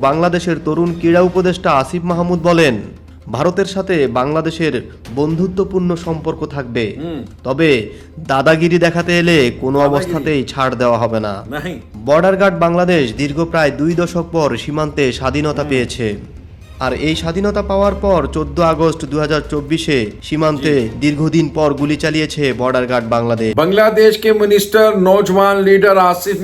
বাংলাদেশের তরুণ ক্রীড়া উপদেষ্টা আসিফ মাহমুদ বলেন ভারতের সাথে বাংলাদেশের বন্ধুত্বপূর্ণ সম্পর্ক থাকবে। তবে দাদাগিরি দেখাতে এলে কোনো অবস্থাতেই ছাড় দেওয়া হবে না। বর্ডার গার্ড বাংলাদেশ দীর্ঘ প্রায় দুই দশক পর সীমান্তে স্বাধীনতা পেয়েছে। আর এই স্বাধীনতা পাওয়ার পর চোদ্দ আগস্ট দু চব্বিশে সীমান্তে দীর্ঘদিন পর গুলি চালিয়েছে border guard Bangladesh. Bangladesh minister minister leader leader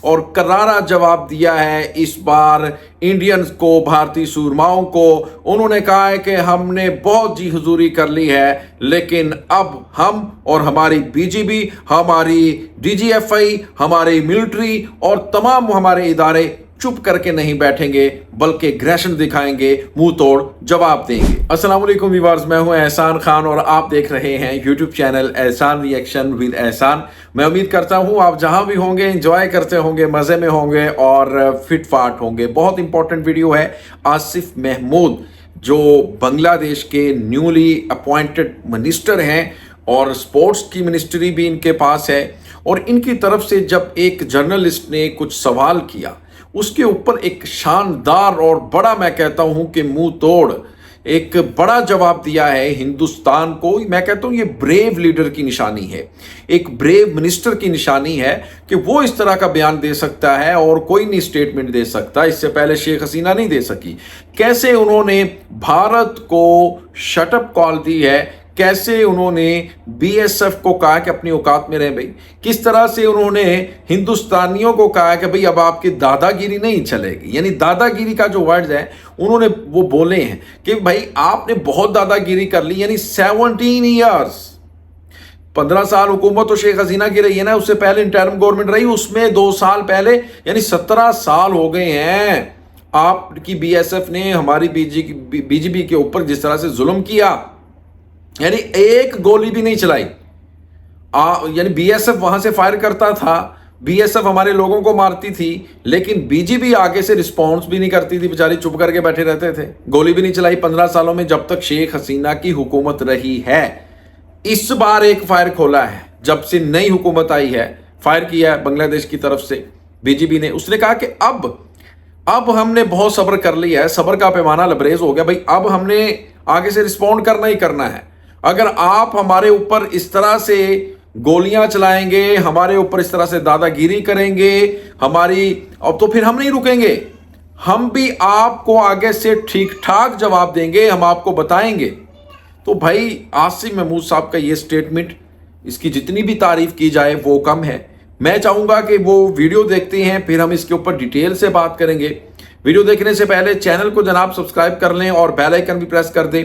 اور کرارا جواب دیا ہے اس بار انڈینز کو، بھارتی سورماؤں کو۔ انہوں نے کہا ہے کہ ہم نے بہت جی حضوری کر لی ہے، لیکن اب ہم اور ہماری بی جی بی، ہماری ڈی جی ایف آئی، ہماری ملٹری اور تمام ہمارے ادارے چپ کر کے نہیں بیٹھیں گے، بلکہ گریشن دکھائیں گے، منہ توڑ، جواب دیں گے۔ السلام علیکم ویوارز میں ہوں احسان خان اور آپ دیکھ رہے ہیں YouTube channel Ehsan reaction with Ehsan. میں امید کرتا ہوں آپ جہاں بھی ہوں گے، انجوائے کرتے ہوں گے، مزے میں ہوں گے اور فٹ فاٹ ہوں گے۔ بہت امپورٹنٹ ویڈیو ہے آصف محمود، جو بنگلہ دیش کے نیولی اپوائنٹڈ منسٹر ہیں اور سپورٹس کی منسٹری بھی ان کے پاس ہے۔ اور ان کی طرف سے جب ایک جرنلسٹ نے کچھ سوال کیا اس کے اوپر ایک شاندار اور بڑا میں کہتا ہوں کہ منہ توڑ، ایک بڑا جواب دیا ہے ہندوستان کو۔ میں کہتا ہوں یہ بریو لیڈر کی نشانی ہے۔ ایک بریو منسٹر کی نشانی ہے کہ وہ اس طرح کا بیان دے سکتا ہے اور کوئی نہیں اسٹیٹمنٹ دے سکتا۔ اس سے پہلے شیخ حسینہ نہیں دے سکی۔ کیسے انہوں نے بھارت کو شٹ اپ کال دی ہے؟ کیسے انہوں نے بی ایس ایف کو کہا کہ اپنی اوقات میں رہیں بھائی؟ کس طرح سے انہوں نے ہندوستانیوں کو کہا کہ بھائی اب آپ کی دادا گیری نہیں چلے گی؟ یعنی دادا گیری کا جو ورڈز ہے انہوں نے وہ بولے ہیں کہ بھائی آپ نے بہت دادا گیری کر لی یعنی سیونٹین ایئرس پندرہ سال حکومت تو شیخ حسینہ کی رہی ہے نا، اس سے پہلے انٹرم گورنمنٹ رہی، اس میں دو سال پہلے یعنی سترہ سال ہو گئے ہیں۔ آپ کی بی ایس ایف نے ہماری B G B G B کے اوپر جس طرح سے ظلم کیا یعنی ایک گولی بھی نہیں چلائی۔ آ, یعنی بی ایس ایف وہاں سے فائر کرتا تھا۔ بی ایس ایف ہمارے لوگوں کو مارتی تھی لیکن بی جی بھی آگے سے رسپانس بھی نہیں کرتی تھی۔ بیچاری چپ کر کے بیٹھے رہتے تھے۔ گولی بھی نہیں چلائی۔ پندرہ سالوں میں جب تک شیخ حسینہ کی حکومت رہی ہے اس بار ایک فائر کھولا ہے۔ جب سے نئی حکومت آئی ہے فائر کیا ہے بنگلہ دیش کی طرف سے۔ بی جی بی نے اس نے کہا کہ اب اب ہم نے بہت صبر کر لیا ہے۔ صبر کا پیمانہ لبریز ہو گیا۔ بھائی اب ہم نے آگے سے رسپونڈ کرنا ہی کرنا ہے۔ اگر آپ ہمارے اوپر اس طرح سے گولیاں چلائیں گے، ہمارے اوپر اس طرح سے دادا گیری کریں گے، ہماری، اب تو پھر ہم نہیں رکیں گے۔ ہم بھی آپ کو آگے سے ٹھیک ٹھاک جواب دیں گے، ہم آپ کو بتائیں گے۔ تو بھائی آصف محمود صاحب کا یہ اسٹیٹمنٹ اس کی جتنی بھی تعریف کی جائے، وہ کم ہے۔ میں چاہوں گا کہ وہ ویڈیو دیکھتے ہیں، پھر ہم اس کے اوپر ڈیٹیل سے بات کریں گے۔ ویڈیو دیکھنے سے پہلے چینل کو جناب سبسکرائب کر لیں اور بیل آئیکن بھی پریس کر دیں۔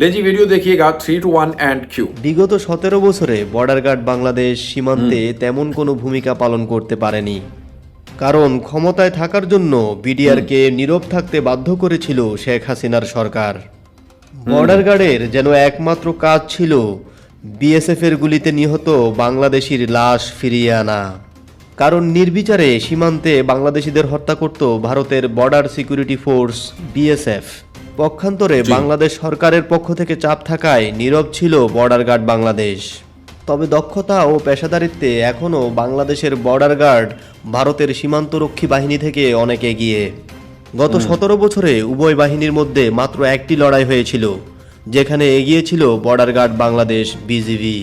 লেজি ভিডিও দেখিয়েগা থ্রি টু ওয়ান অ্যান্ড কিউ বিগত সতেরো বছরে বর্ডার গার্ড বাংলাদেশ সীমান্তে তেমন কোনো ভূমিকা পালন করতে পারেনি। কারণ ক্ষমতায় থাকার জন্য বিডিআরকে নীরব থাকতে বাধ্য করেছিল শেখ হাসিনার সরকার। বর্ডার গার্ডের যেন একমাত্র কাজ ছিল বিএসএফের গুলিতে নিহত বাংলাদেশির লাশ ফিরিয়ে আনা। কারণ নির্বিচারে সীমান্তে বাংলাদেশিদের হত্যা করত ভারতের বর্ডার সিকিউরিটি ফোর্স বিএসএফ পক্ষান্তরে বাংলাদেশ সরকারের পক্ষ থেকে চাপ থাকায় নীরব ছিল বর্ডার গার্ড বাংলাদেশ। তবে দক্ষতা ও পেশাদারিত্বে এখনও বাংলাদেশের বর্ডার গার্ড ভারতের সীমান্তরক্ষী বাহিনী থেকে অনেক এগিয়ে। গত সতেরো বছরে উভয় বাহিনীর মধ্যে মাত্র একটি লড়াই হয়েছিল যেখানে এগিয়েছিল বর্ডার গার্ড বাংলাদেশ বিজিবি।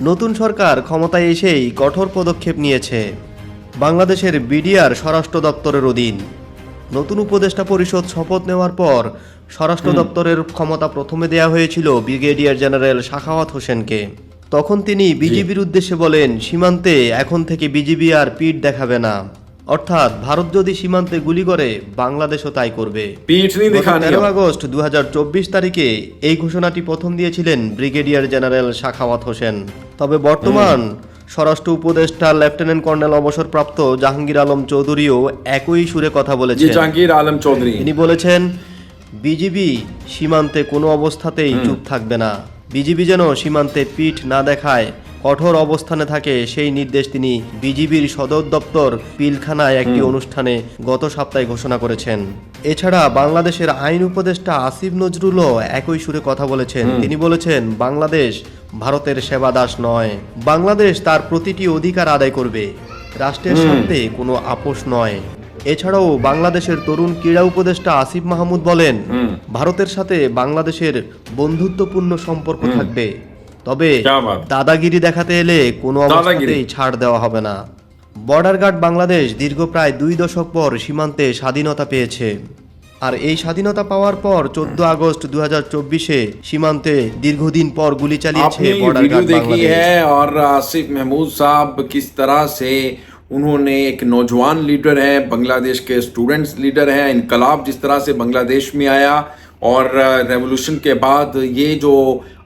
নতুন সরকার ক্ষমতায় এসেই কঠোর পদক্ষেপ নিয়েছে। বাংলাদেশের বিডিআর স্বরাষ্ট্র দপ্তরের অধীন। নতুন উপদেষ্টা পরিষদ শপথ নেওয়ার পর স্বরাষ্ট্র দপ্তরের ক্ষমতা প্রথমে দেয়া হয়েছিল ব্রিগেডিয়ার জেনারেল শাখাওয়াত হোসেনকে। তখন তিনি বিজিবির উদ্দেশ্যে বলেন সীমান্তে এখন থেকে বিজিবি আর পিঠ দেখাবে না। অর্থাৎ ভারত যদি সীমান্তে গুলি করে বাংলাদেশও তাই করবে। তেরো আগস্ট দু হাজার চব্বিশ তারিখে এই ঘোষণাটি প্রথম দিয়েছিলেন ব্রিগেডিয়ার জেনারেল শাখাওয়াত হোসেন। তবে বর্তমান স্বরাষ্ট্র উপদেষ্টা লেফটেন্যান্ট কর্নেল অবসরপ্রাপ্ত জাহাঙ্গীর আলম চৌধুরীও একই সুরে কথা বলেছেন। জাহাঙ্গীর আলম চৌধুরী। তিনি বলেছেন বিজিবি সীমান্তে কোনো অবস্থাতেই চুপ থাকবে না। বিজিবি যেন সীমান্তে পিঠ না দেখায় কঠোর অবস্থানে থাকে সেই নির্দেশ তিনি বিজিবির সদর দপ্তর পিলখানায় একটি অনুষ্ঠানে গত সপ্তাহে ঘোষণা করেছেন। এছাড়া বাংলাদেশের আইন উপদেষ্টা আসিফ নজরুলও একই সুরে কথা বলেছেন। তিনি বলেছেন বাংলাদেশ ভারতের সেবা দাস নয়। বাংলাদেশ তার প্রতিটি অধিকার আদায় করবে। রাষ্ট্রের সাথে কোনো আপোষ নয়। এছাড়াও বাংলাদেশের তরুণ ক্রীড়া উপদেষ্টা আসিফ মাহমুদ বলেন ভারতের সাথে বাংলাদেশের বন্ধুত্বপূর্ণ সম্পর্ক থাকবে। তবে দাদাগিরি দেখাতে এলে কোনো অবস্থাতেই ছাড় দেওয়া হবে না। বর্ডার গার্ড বাংলাদেশ দীর্ঘ প্রায় দুই দশক পর সীমান্তে স্বাধীনতা পেয়েছে আর এই স্বাধীনতা পাওয়ার পর চোদ্দ আগস্ট দু হাজার চব্বিশে সীমান্তে দীর্ঘদিন পর গুলি চালিয়েছে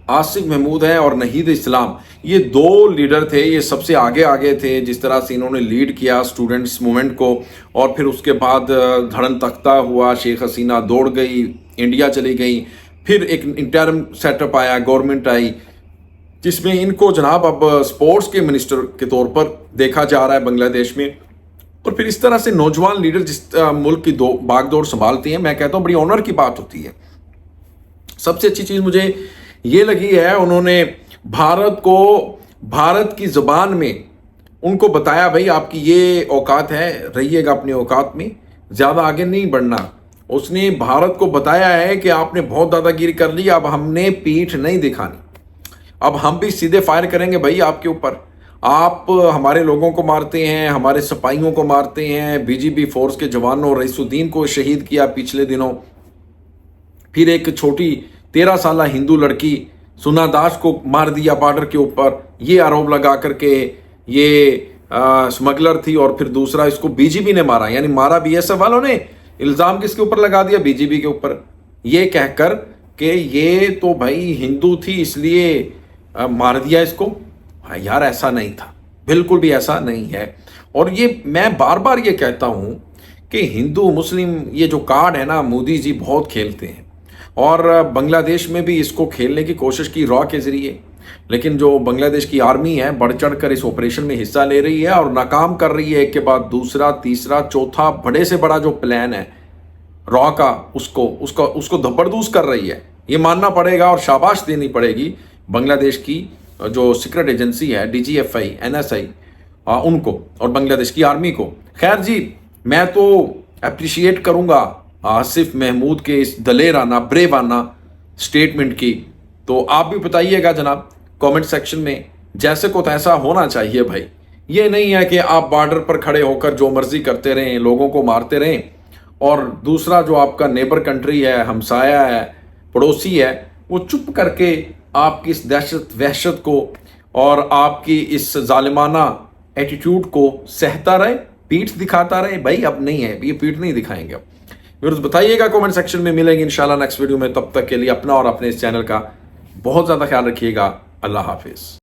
آصف محمود ہیں اور نہید اسلام. یہ دو لیڈر تھے، یہ سب سے آگے آگے تھے، جس طرح سے انہوں نے لیڈ کیا اسٹوڈنٹس مومنٹ کو، اور پھر اس کے بعد دھڑن تختہ ہوا، شیخ حسینہ دوڑ گئی، انڈیا چلی گئی. پھر ایک انٹرم سیٹ اپ آیا گورنمنٹ آئی، جس میں ان کو جناب اب سپورٹس کے منسٹر کے طور پر دیکھا جا رہا ہے بنگلہ دیش میں. اور پھر اس طرح سے نوجوان لیڈر جس ملک کی دو، باغ دور سنبھالتے ہیں، میں کہتا ہوں بڑی آنر کی بات ہوتی ہے. سب سے اچھی چیز مجھے یہ لگی ہے انہوں نے بھارت کو بھارت کی زبان میں ان کو بتایا بھائی آپ کی یہ اوقات ہے، رہیے گا اپنے اوقات میں، زیادہ آگے نہیں بڑھنا۔ اس نے بھارت کو بتایا ہے کہ آپ نے بہت زیادہ گیری کر لی، اب ہم نے پیٹھ نہیں دکھانی۔ اب ہم بھی سیدھے فائر کریں گے بھائی آپ کے اوپر۔ آپ ہمارے لوگوں کو مارتے ہیں، ہمارے سپاہیوں کو مارتے ہیں، بی جی بی فورس کے جوانوں، رئیس الدین کو شہید کیا پچھلے دنوں۔ پھر ایک چھوٹی تیرہ سالہ ہندو لڑکی سنا داس کو مار دیا بارڈر کے اوپر، یہ آروپ لگا کر کے یہ اسمگلر تھی اور پھر دوسرا اس کو بی جی بی نے مارا یعنی مارا بی ایس ایف والوں نے۔ الزام کس کے اوپر لگا دیا؟ بی جی بی کے اوپر۔ یہ کہہ کر کہ یہ تو بھائی ہندو تھی، اس لیے مار دیا اس کو۔ یار، ایسا نہیں تھا۔ بالکل بھی ایسا نہیں ہے۔ اور یہ میں بار بار یہ کہتا ہوں کہ ہندو، مسلم، یہ جو کارڈ ہے نا، مودی جی بہت کھیلتے ہیں۔ اور بنگلہ دیش میں بھی اس کو کھیلنے کی کوشش کی را کے ذریعے۔ لیکن جو بنگلہ دیش کی آرمی ہے، بڑھ چڑھ کر اس آپریشن میں حصہ لے رہی ہے اور ناکام کر رہی ہے۔ ایک کے بعد دوسرا، تیسرا، چوتھا، بڑے سے بڑا جو پلان ہے را کا، اس کو، اس کا، اس کو دھبردوز کر رہی ہے۔ یہ ماننا پڑے گا اور شاباش دینی پڑے گی۔ بنگلہ دیش کی جو سیکرٹ ایجنسی ہے D G F I N S I ان کو اور بنگلہ دیش کی آرمی کو۔ خیر جی میں تو اپریشیٹ کروں گا آصف محمود کے اس دلیرانہ، بریوانہ اسٹیٹمنٹ کی۔ تو آپ بھی بتائیے گا جناب کومنٹ سیکشن میں جیسے کو تیسا ہونا چاہیے بھائی۔ یہ نہیں ہے کہ آپ بارڈر پر کھڑے ہو کر جو مرضی کرتے رہیں، لوگوں کو مارتے رہیں۔ اور دوسرا جو آپ کا نیبر کنٹری ہے، ہمسایہ ہے، پڑوسی ہے، وہ چپ کر کے آپ کی اس دہشت وحشت کو اور آپ کی اس ظالمانہ ایٹیٹیوڈ کو سہتا رہے، پیٹھ دکھاتا رہے۔ بھائی، اب نہیں ہے، یہ پیٹ نہیں دکھائیں گے۔ اب ویورز بتائیے گا کومنٹ سیکشن میں ملیں گے انشاءاللہ نیکسٹ ویڈیو میں، تب تک کے لیے اپنا اور اپنے اس چینل کا بہت زیادہ خیال رکھیے گا۔ اللہ حافظ۔